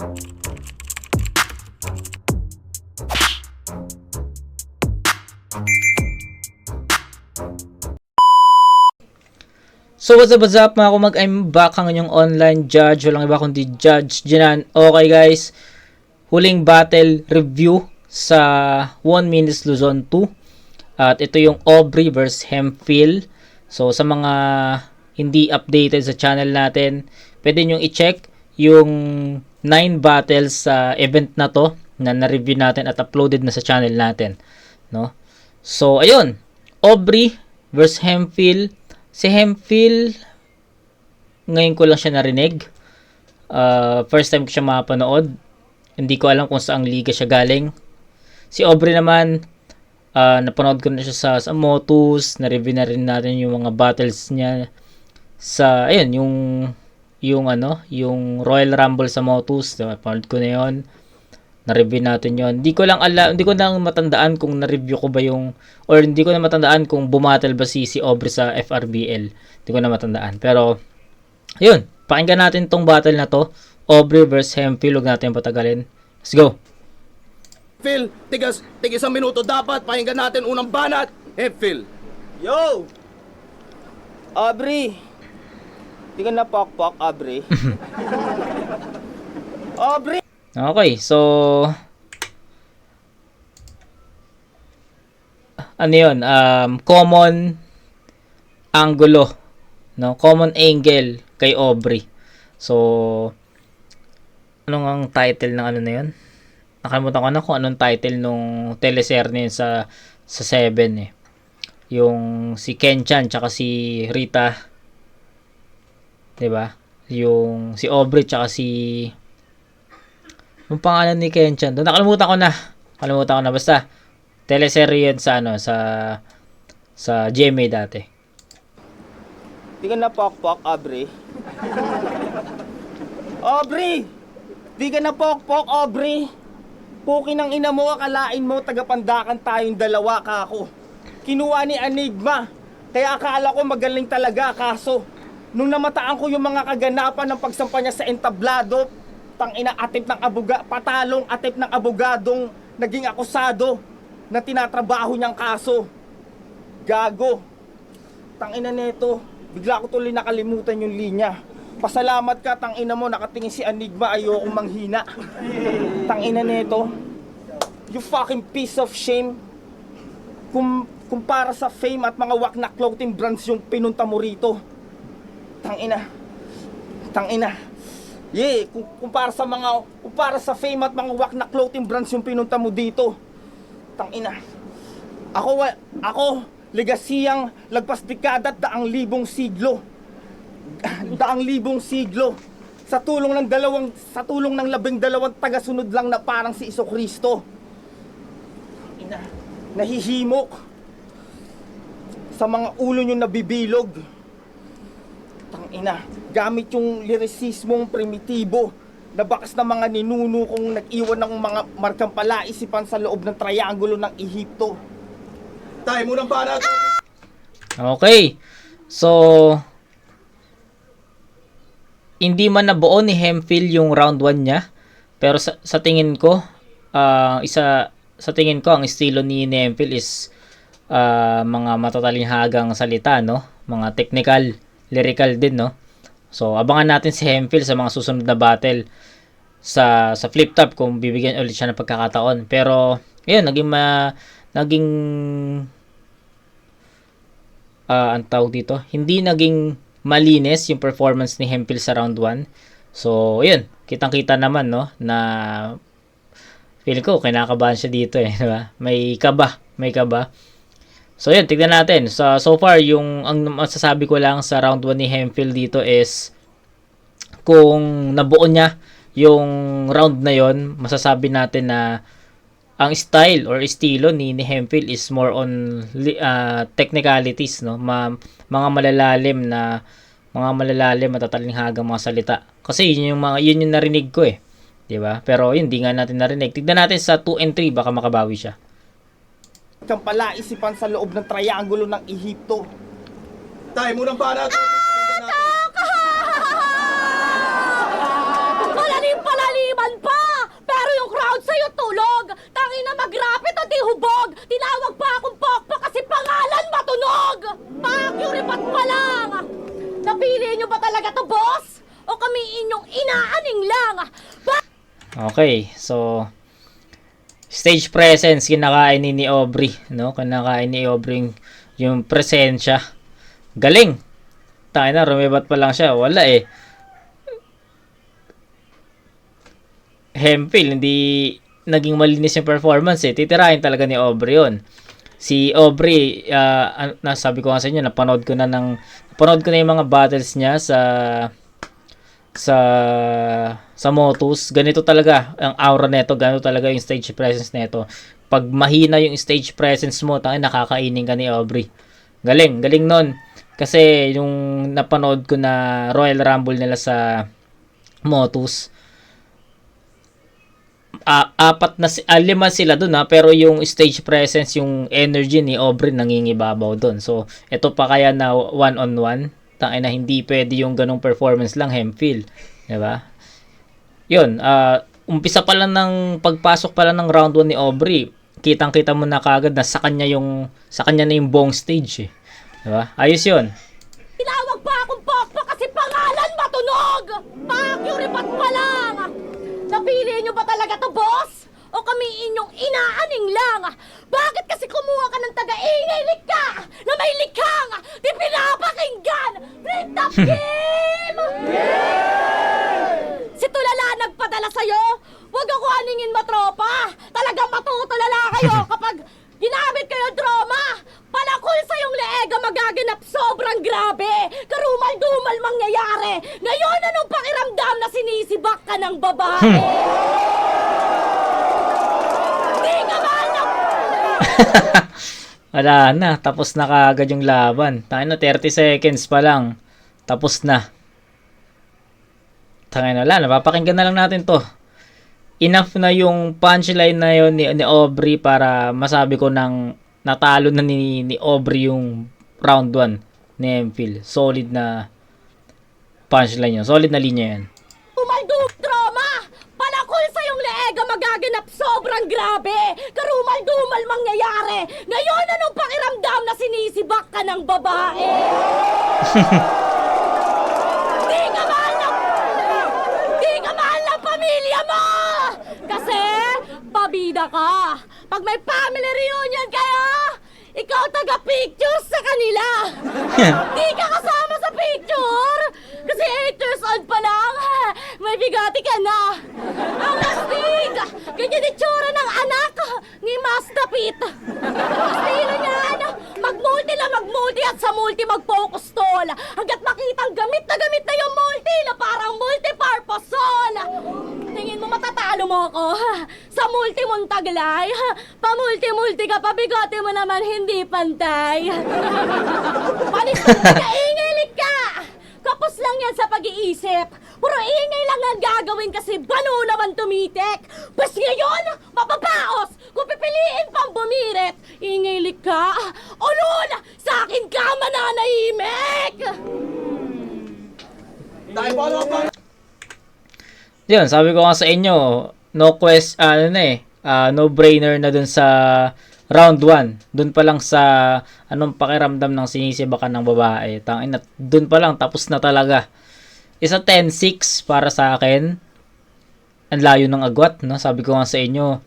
So what's up, what's up mga kumag, I'm back ang inyong online judge, walang iba kundi Judge Jinan. Okay guys, huling battle review sa 1 minutes Luzon 2. At ito yung Aubrey vs Hemphill. So sa mga hindi updated sa channel natin, pwede nyo i-check yung 9 battles sa event na to na na-review natin at uploaded na sa channel natin. No? So ayun, Aubrey vs Hemphill. Si Hemphill, ngayon ko lang siya narinig. Uh, first time ko siya mapanood. Hindi ko alam kung saang liga siya galing. Si Aubrey naman, uh, napanood ko na siya sa, sa Motus. Na-review na rin natin yung mga battles niya sa, ayun, yung yung ano, yung Royal Rumble sa Motus. Diba? Napanood ko na yon na-review natin yon. Hindi ko lang alam, hindi ko lang matandaan kung na-review ko ba yung or hindi ko na matandaan kung bumatal ba si si Aubrey sa FRBL. Hindi ko na matandaan. Pero yun, pakinggan natin tong battle na to. Aubrey versus Hemphill, huwag natin patagalin. Let's go. Phil, tigas, tig isang minuto dapat, pakinggan natin unang banat. Eh, Phil. Yo! Aubrey! Di ka napakpak, Aubrey. Aubrey! Okay, so ano yun, um, common angulo, no? Common angle kay Aubrey. So, anong ang title ng ano na yun? Nakalimutan ko na kung anong title nung teleserye na yun sa, sa 7 eh. Yung si Ken Chan tsaka si Rita, 'di ba? Yung si Aubrey tsaka si yung pangalan ni Ken Chan. Doon nakalimutan ko na. Nakalimutan ko na basta teleserye yun sa ano sa sa GMA dati. Di ka napakpak, Aubrey. Aubrey! Di ka napakpak, Aubrey! Puki ng ina mo, akalain mo, tagapandakan tayong dalawa ka ako. Kinuha ni Enigma. Kaya akala ko magaling talaga, kaso nung namataan ko yung mga kaganapan ng pagsampa niya sa entablado, tang ina atip ng abuga, patalong atip ng abogadong naging akusado na tinatrabaho niyang kaso. Gago. Tangina nito, bigla ko tuloy nakalimutan yung linya. Pasalamat ka, tangina mo, nakatingin si Enigma, ayokong manghina. Tangina nito, you fucking piece of shame. Kung, kung para sa fame at mga wak na clothing brands yung pinunta mo rito. Tangina. Tangina. Yeah, kung, kung para sa mga, kung para sa fame at mga wak na clothing brands yung pinunta mo dito. Tangina. Ako, ako, legasiyang lagpas dekada at daang libong siglo. daang libong siglo. Sa tulong ng dalawang, sa tulong ng labing dalawang tagasunod lang na parang si Iso Kristo. Ina, nahihimok. Sa mga ulo nyo nabibilog. Tangina, gamit yung lyricismong primitibo na bakas na mga ninuno kong nag-iwan ng mga markang palaisipan sa loob ng triangulo ng Ehipto. Tayo munang banat. Okay. So hindi man nabuo ni Hemphill yung round 1 niya. Pero sa, sa tingin ko, ah, isa sa tingin ko ang estilo ni Hemphill is ah, mga matatalinghagang salita, no? Mga technical, lyrical din, no? So, abangan natin si Hemphill sa mga susunod na battle sa sa flip top kung bibigyan ulit siya ng pagkakataon. Pero, ayun, naging ma, naging ah ang tawag dito, hindi naging malinis yung performance ni Hemphill sa round 1. So, ayun, kitang-kita naman, no, na feeling ko, kinakabahan siya dito eh, di ba? May kaba, may kaba. So, yun, tignan natin. So, so far, yung, ang masasabi ko lang sa round 1 ni Hemphill dito is, kung nabuo niya yung round na yon masasabi natin na ang style or estilo ni, ni Hemphill is more on ah, technicalities no? Ma, mga malalalim na mga malalalim matatalinghagang mga salita. Kasi yun yung mga yun yung narinig ko eh. 'di ba? Pero yun di nga natin narinig. Tignan natin sa 2 and 3 baka makabawi siya kang palaisipan sa loob ng triangulo ng Ehipto. Tayo mo ng para to. Ah, Malalim palaliman pa! Pero yung crowd sa'yo tulog! Tangin na magrapit o di! Tinawag pa akong pokpa kasi pangalan matunog! Pakyuripat pa lang! Napili nyo ba talaga to, boss? O kami inyong inaaning lang? Ba- Okay, so stage presence kinakain ni, Aubrey, no? Kinakain ni Aubrey yung, presensya. Galing. Tayo na, rumibat pa lang siya. Wala eh. Hempel, hindi naging malinis yung performance eh. Titirahin talaga ni Aubrey yun. Si Aubrey, an- nasabi ko nga sa inyo, napanood ko na ng, napanood ko na yung mga battles niya sa sa sa Motus, ganito talaga ang aura nito, ganito talaga yung stage presence nito. Pag mahina yung stage presence mo, tangin nakakainin ka ni Aubrey. Galing, galing nun. Kasi yung napanood ko na Royal Rumble nila sa Motus, a- apat na si- ah, lima sila doon ha, pero yung stage presence, yung energy ni Aubrey nangingibabaw doon. So, ito pa kaya na one on one, tangin na hindi pwede yung ganong performance lang Hempfield, 'di ba? 'Yun, ah umpisa pa lang ng pagpasok pa lang ng round 1 ni Aubrey, kitang-kita mo na kagad na sa kanya yung sa kanya na yung buong stage eh. 'Di ba? Ayos 'yun. Tinawag pa akong pokpok kasi pangalan matunog! Pakuripat pa lang! Napili nyo ba talaga to, boss? O kami inyong inaaning lang? Bakit kasi kumuha ka ng taga-ingay likha na may likhang di pinapakinggan? Print up game! Si Tulala nagpadala sa'yo? Huwag ako aningin matropa! Talagang matutulala kayo kapag ginamit kayo drama! Palakol sa yung leega magaganap sobrang grabe! Karumal-dumal mangyayari! Ngayon anong pakiramdam na sinisibak ka ng babae? Di ka mahal na Wala na, tapos na kagad yung laban. Tayo na 30 seconds pa lang. Tapos na. Tangin na wala, napapakinggan na lang natin to. Enough na yung punchline na yun ni, ni Aubrey para masabi ko nang natalo na ni, ni Aubrey yung round 1 ni Empil. Solid na punchline yun. Solid na linya yan. Umaldug drama! Palakol sa yung leega magaganap sobrang grabe! Karumal-dumal mangyayari! Ngayon anong pakiramdam na sinisibak ka ng babae? Di ka mahal ng... Di ka mahal ng pamilya mo! Kasi, pabida ka! Pag may family reunion kayo, ikaw taga-pictures sa kanila! Di ka kasama sa picture! Kasi 8 years old pa lang, may bigati ka na! Ang astig! Ganyan itsura ng anak ni Mastapit! Estilo niyan! Mag-multi lang mag-multi at sa multi mag-focus tol! Hanggat makitang gamit na gamit na yung multi na parang multi-purpose sol! Tingin mo matatalo mo ako? Sa multi mong taglay? Pa-multi-multi ka pa, bigote mo naman hindi pantay! Panis ka kaingilig ka! Kapos lang yan sa pag-iisip. Puro ingay lang ang gagawin kasi balo naman tumitek. Bas ngayon, mapapaos kung pipiliin pang bumirit. Ingay ka. Ulol! Sa akin ka mananahimik! Tayo pa ano pa? Yun, sabi ko nga sa inyo, no quest, ano na eh, ah, no-brainer na dun sa round 1. Dun pa lang sa anong pakiramdam ng sinisibakan ng babae. Tangin na, dun pa lang, tapos na talaga. Isa 10-6 para sa akin. Ang layo ng agwat, no? Sabi ko nga sa inyo,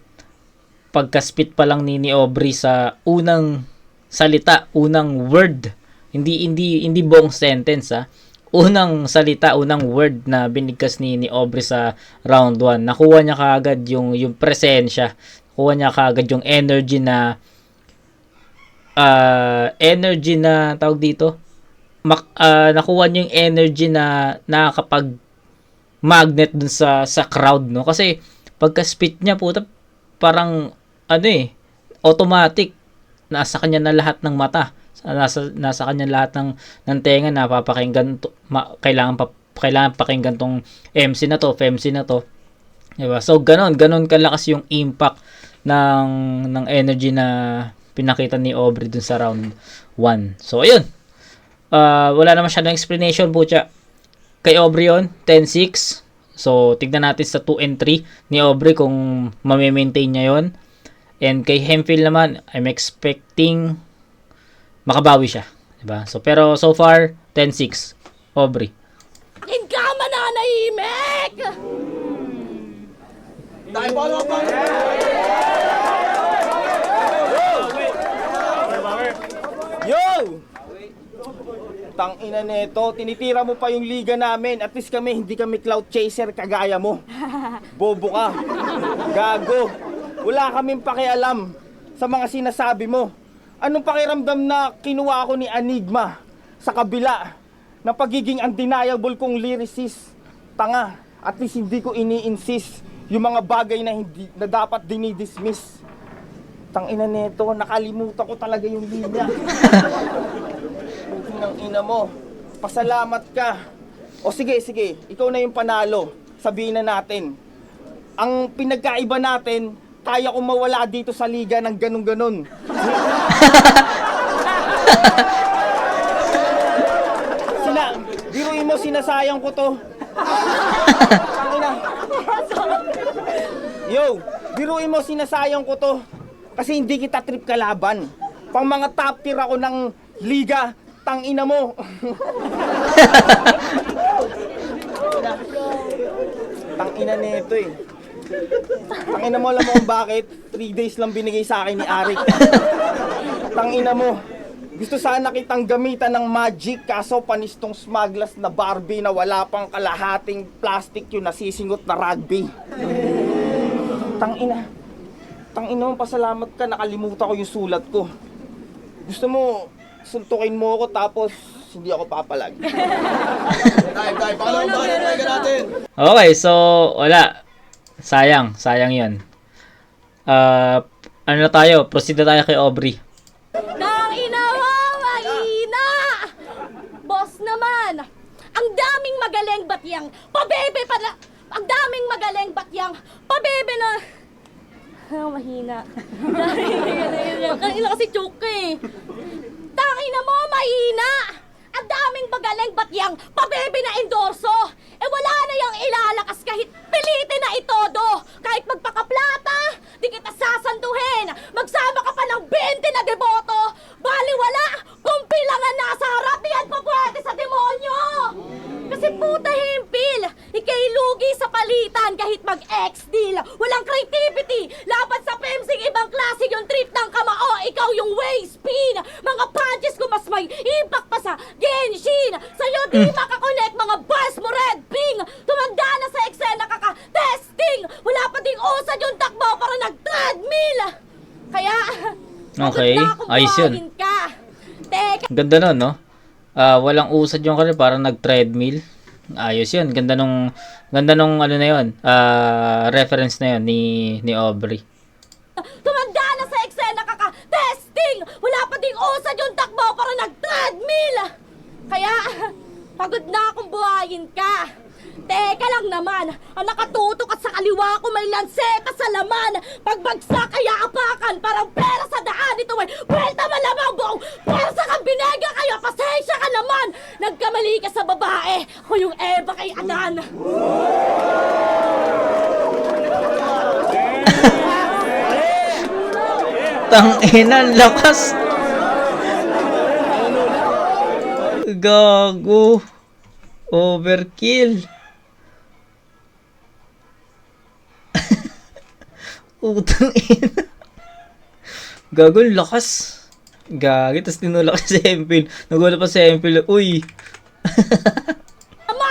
pagka-spit pa lang ni, ni Aubrey sa unang salita, unang word, hindi hindi hindi buong sentence ah. Unang salita, unang word na binigkas ni ni Aubrey sa round 1. Nakuha niya kaagad yung yung presensya. Nakuha niya kaagad yung energy na ah, energy na tawag dito. Mak, ah, nakuha niya yung energy na nakakapag magnet dun sa sa crowd no? Kasi pagka spit niya puta parang ano eh automatic. Nasa kanya na lahat ng mata. Nasa nasa kanya lahat ng ng tenga napapakinggan to, ma, kailangan pa kailangan pakinggan tong MC na to FMC na to. Diba? So ganon ganon kalakas yung impact ng ng energy na pinakita ni Aubrey dun sa round 1 so ayun Ah, wala na masyadong explanation po siya kay Aubrey yun, 10-6. So, tignan natin sa 2 and 3 ni Aubrey kung mame-maintain niya yon And kay Hemphill naman, I'm expecting makabawi siya. Diba? So, pero so far, 10-6. Aubrey. Hindi ka mananahimik! Dahil pa ano pa? Yo! Tang ina neto, tinitira mo pa yung liga namin. At least kami, hindi kami cloud chaser kagaya mo. Bobo ka. Gago. Wala kaming pakialam sa mga sinasabi mo. Anong pakiramdam na kinuha ako ni Enigma sa kabila ng pagiging undeniable kong lyricist? Tanga. At least hindi ko ini-insist yung mga bagay na hindi na dapat dinidismiss. Tang ina neto, nakalimutan ko talaga yung linya. Ng ina mo. Pasalamat ka. O sige, sige. Ikaw na yung panalo. Sabihin na natin. Ang pinagkaiba natin, kaya kong mawala dito sa liga ng ganun-ganun. Sina, biruin mo, sinasayang ko to. Tangina. Yo, biruin mo, sinasayang ko to. Kasi hindi kita trip kalaban. Pang mga top tier ako ng liga, tangina mo. tangina nito eh. Tangina mo, alam mo kung bakit? 3 days lang binigay sa akin ni Arik. Tangina mo. Gusto sana kitang gamitan ng magic kaso panistong smugglers na Barbie na wala pang kalahating plastic yung nasisingot na rugby. Tangina. Tangina mo, pasalamat ka, nakalimutan ko yung sulat ko. Gusto mo, suntukin mo ako tapos hindi ako papalag. Dahil, dahil, paano ba? Natin? Okay, so, wala. Sayang. Sayang yun. Ah, ano na tayo? Proceed na tayo kay Aubrey. Nang inawa, mahina! Boss naman, ang daming magaling batyang pabebe pala. Ang daming magaling batyang pabebe na... Ah, mahina. Kanina kasi choke eh. Mahina! Ang daming magaling batyang pabebe na endorso. Eh wala na yung ilalakas kahit pilitin na itodo. Kahit magpakaplata, di kita sasanduhin. Magsama ka pa ng 20 na deboto. Bali wala, kung pilangan nasa harap, di yan pa pwede sa demonyo. Kasi puta himpil, ikay lugi sa palitan kahit mag-ex deal. Walang creativity, laban sa pemsing ibang klase yung trip ng kamao. Ikaw yung waist spin, mga punches ko mas may impact pa sa Genshin. Sa'yo di makakonect mga bars mo red ping. Tumanda na sa eksena kaka-testing. Wala pa ding usad yung takbo para nag-treadmill. Kaya, Okay, na ayos yun. ka. Teka, Ganda nun, no? Ah, walang usad yung kanila, parang nag-treadmill. Ayos yun. Ganda nung, ganda nung ano na yun, ah, reference na yun ni, ni Aubrey. Tumanda na sa eksena kaka-testing! Wala pa ding usad yung takbo para nag-treadmill! Kaya, pagod na akong buhayin ka. Teka lang naman, ang nakatutok at sa kaliwa ko may lanseta sa laman. Pagbagsak kaya apakan, parang pera sa daan. Ito ay kwenta malamang buong pera sa kambinega. Kaya pasensya ka naman. Nagkamali ka sa babae. Ako yung Eva kay Adan. Tangina, lakas! Gago! Overkill! Utang ina. Gago, lakas! Gagi, tapos tinulak si Empil. Nagulat pa si Empil, uy!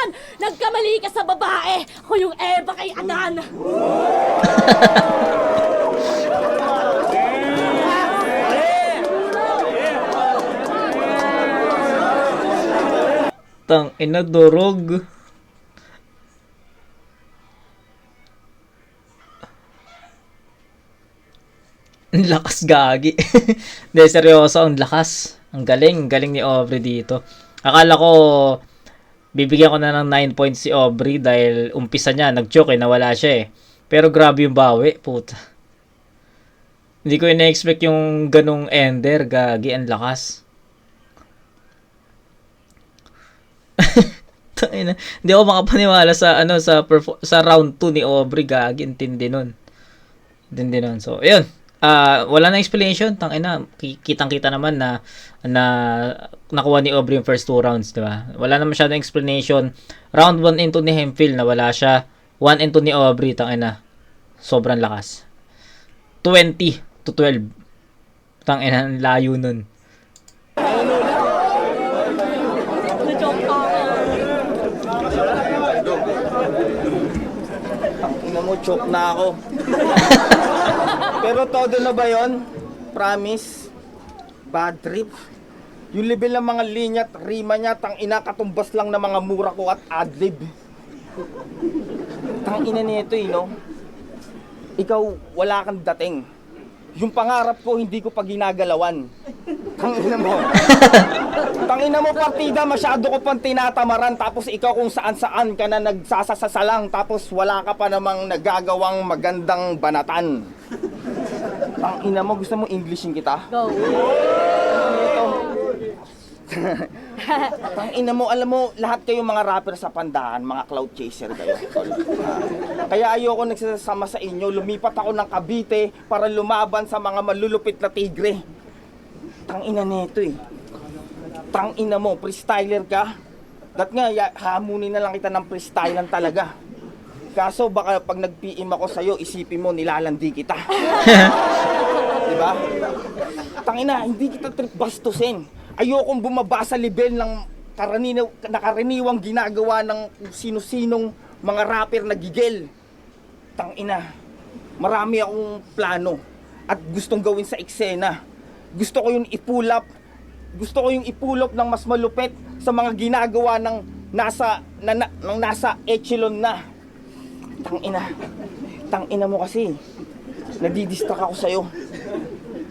naman! Nagkamali ka sa babae! Ako yung Eva kay Adan! Tang ina, durog. Ang lakas gagi. Hindi, seryoso, ang lakas. Ang galing, galing ni Aubrey dito. Akala ko, bibigyan ko na ng 9 points si Aubrey dahil umpisa niya, nag-choke eh, nawala siya eh. Pero grabe yung bawi, puta. Hindi ko ina-expect yung ganong ender, gagi, ang lakas. Tangina. Hindi ako makapaniwala sa ano sa sa round 2 ni Aubrey gagi intindi nun. Intindi nun. So, ayun. Ah, wala na explanation. Tangina, ki- kitang-kita naman na na nakuha ni Aubrey yung first two rounds, di ba? Wala na masyadong explanation. Round 1 into ni Hemphill na wala siya. 1 into ni Aubrey, tangina. Sobrang lakas. 20 to 12. Tangina, ang layo nun. Ina mo, choke na ako. Pero todo na ba yon? Promise? Bad trip? Yung level ng mga linya at rima niya, tang ina katumbas lang ng mga mura ko at adlib. Tang ina nito eh, no? Ikaw, wala kang dating. Yung pangarap ko, hindi ko pa ginagalawan. Tang ina mo. Tang ina mo, partida, masyado ko pang tinatamaran. Tapos ikaw kung saan-saan ka na nagsasasalang. Tapos wala ka pa namang nagagawang magandang banatan. Tang ina mo, gusto mo Englishin kita? Go. Tang ina mo, alam mo, lahat kayong mga rapper sa pandahan, mga cloud chaser kayo. Ah, kaya ayoko nagsasama sa inyo, lumipat ako ng Cavite para lumaban sa mga malulupit na tigre. Tang ina nito eh. Tang ina mo, freestyler ka. Dat nga, ya, hamunin na lang kita ng freestylan talaga. Kaso baka pag nag-PM ako sa'yo, isipin mo, nilalandi kita. Di ba? Tangina, hindi kita trip bastusin. Ayokong bumaba sa level ng karaniw, nakaraniwang ginagawa ng sino-sinong mga rapper na gigil. Tangina, marami akong plano at gustong gawin sa eksena. Gusto ko yung ipull up, gusto ko yung ipulop ng mas malupit sa mga ginagawa ng nasa na, na, ng nasa echelon na. Tangina. Tangina mo kasi. Nadidistract ako sa'yo.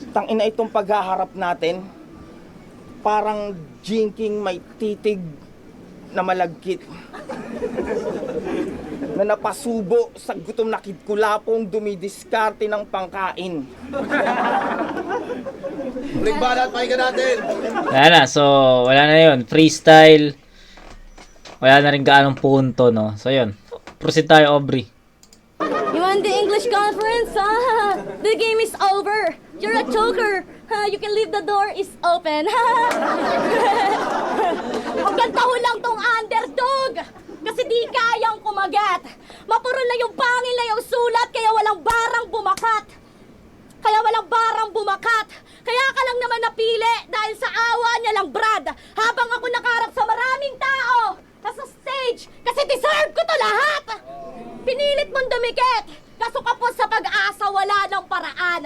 Tangina itong paghaharap natin. Parang jinking may titig na malagkit. na napasubo sa gutom na kidkulapong dumidiskarte ng pangkain. Banat, pakinggan natin. Wala na. So, wala na yun. Freestyle. Wala na rin gaanong punto, no? So, yun. Proceed tayo, Aubrey. You want the English conference? Ah, the game is over. You're a choker. Ah, you can leave the door is open. Ang ganda ho lang tong underdog. Kasi di kayang kumagat. Mapuro na yung pangil na yung sulat kaya walang barang bumakat. Kaya walang barang bumakat. Kaya ka lang naman napili dahil sa awa niya lang, Brad. Habang ako nakarap sa maraming tao. Nasa stage. Kasi deserve ko to lahat. Pinilit mong dumikit. Kaso kapos sa pag-asa, wala ng paraan.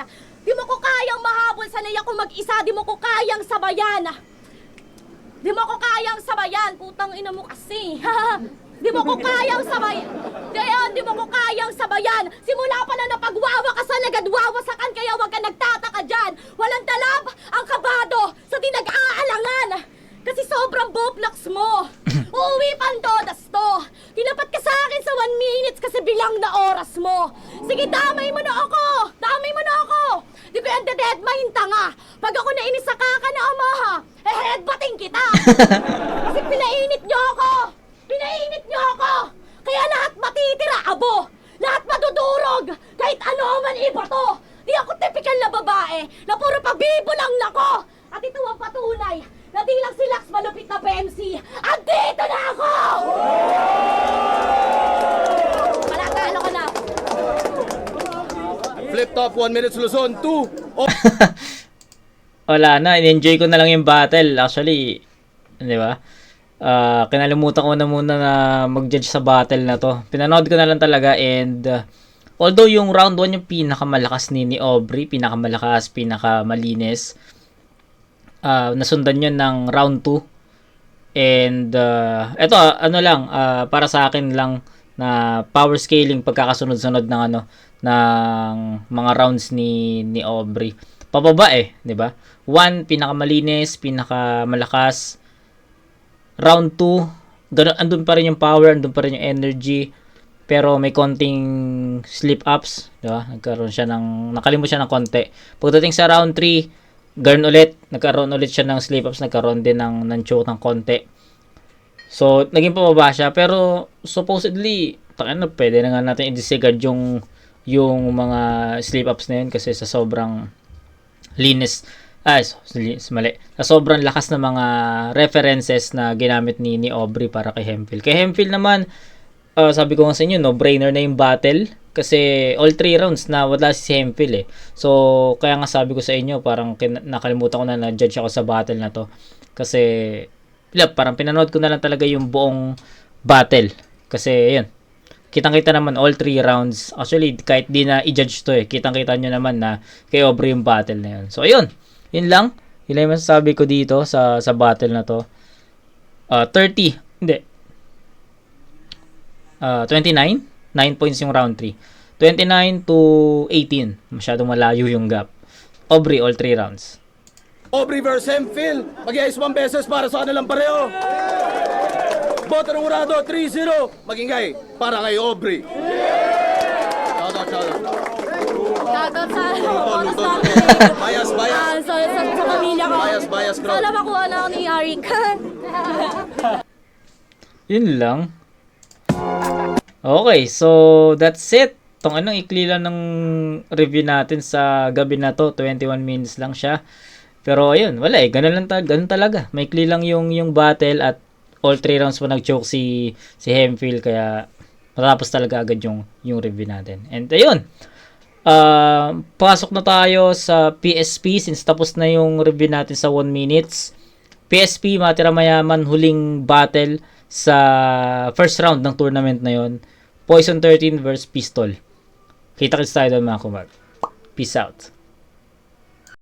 Di mo ko kayang mahabol, sanay ako mag-isa. Di mo ko kayang sabayan. Di mo ko kayang sabayan. Putang ina mo kasi. Di mo ko kayang sabayan. Kaya di mo ko kayang sabayan. Simula pa na napagwawa ka sa lagad wawasakan kaya wag ka nagtataka dyan. Walang talab ang kabado sa di nag-aalangan. Kasi sobrang boplax mo. Uuwi pantodas to. Tinapat ka sa akin sa one minutes kasi bilang na oras mo. Sige, damay mo na ako. Damay mo na ako. Di ko yan dededmahin tanga. Pag ako nainis sa kaka na amaha, eh headbutting kita. kasi pinainit niyo ako. Pinainit niyo ako. Kaya lahat matitira, abo. Lahat madudurog. Kahit ano man ibato. Di ako typical na babae na puro pabibo lang nako. At ito ang patunay na di lang si Lax malupit na PMC. Andito na ako! Palatalo ka na. Flip top, 1 minutes Luzon, 2. Oh, Wala na. In-enjoy ko na lang yung battle. Actually, di ba? Ah, kinalimutan ko na muna na mag-judge sa battle na to. Pinanood ko na lang talaga and uh, although yung round 1 yung pinakamalakas ni, ni Aubrey, pinakamalakas, pinakamalinis, ah nasundan yun ng round 2. And uh, eto ano lang ah, para sa akin lang na power scaling pagkakasunod-sunod ng ano ng mga rounds ni ni Aubrey. Pababa eh, 'di ba? 1 pinakamalinis, pinakamalakas. Round 2, ganun andun pa rin yung power, andun pa rin yung energy. Pero may konting slip ups, 'di ba? Nagkaroon siya ng nakalimot siya ng konti. Pagdating sa round 3, Garn ulit, nagkaroon ulit siya ng slip ups, nagkaroon din ng, ng choke ng konti. So, naging pababa siya, pero supposedly, takin na, pwede na nga natin i-disregard yung yung mga slip ups na yun kasi sa sobrang linis. Ay so, mali. Sa sobrang lakas ng mga references na ginamit ni ni Aubrey para kay Hemphill. Kay Hemphill naman ah, sabi ko nga sa inyo no brainer na yung battle kasi all three rounds na wala si Hemphill eh so kaya nga sabi ko sa inyo parang nakalimutan ko na na judge ako sa battle na to kasi wala, parang pinanood ko na lang talaga yung buong battle kasi yun kitang-kita naman all three rounds. Actually, kahit di na i-judge to eh. Kitang-kita nyo naman na kay Aubrey yung battle na yun. So, ayun. Yun lang. Yun lang yung masasabi ko dito sa, sa battle na to. Uh, 30. Hindi. Uh, 29. 9 points yung round 3. 29 to 18. Masyadong malayo yung gap. Aubrey, all three rounds. Aubrey versus Hemphill. Mag-iayos one beses para sa kanilang pareho. Boto ng urado, 3-0. Magingay, para kay Aubrey. Shoutout, shoutout. Shoutout sa Luto, luto, luto. Bias, bias. Ah, sa, sa, sa pamilya ko. Bias, bias crowd. Sana makuha na ako ni Arik. Yun lang. Okay, so that's it. Tong anong ikli lang ng review natin sa gabi na to. 21 minutes lang siya. Pero ayun, wala eh. Ganun lang ta ganun talaga. Maikli lang yung yung battle at all three rounds pa nag-choke si si Hemphill kaya matapos talaga agad yung yung review natin. And ayun. Uh, pasok na tayo sa PSP since tapos na yung review natin sa 1 minutes. PSP Matira Mayaman huling battle sa first round ng tournament na yon. Poison 13 versus Pistol. Kita-kits tayo doon mga kumag. Peace out.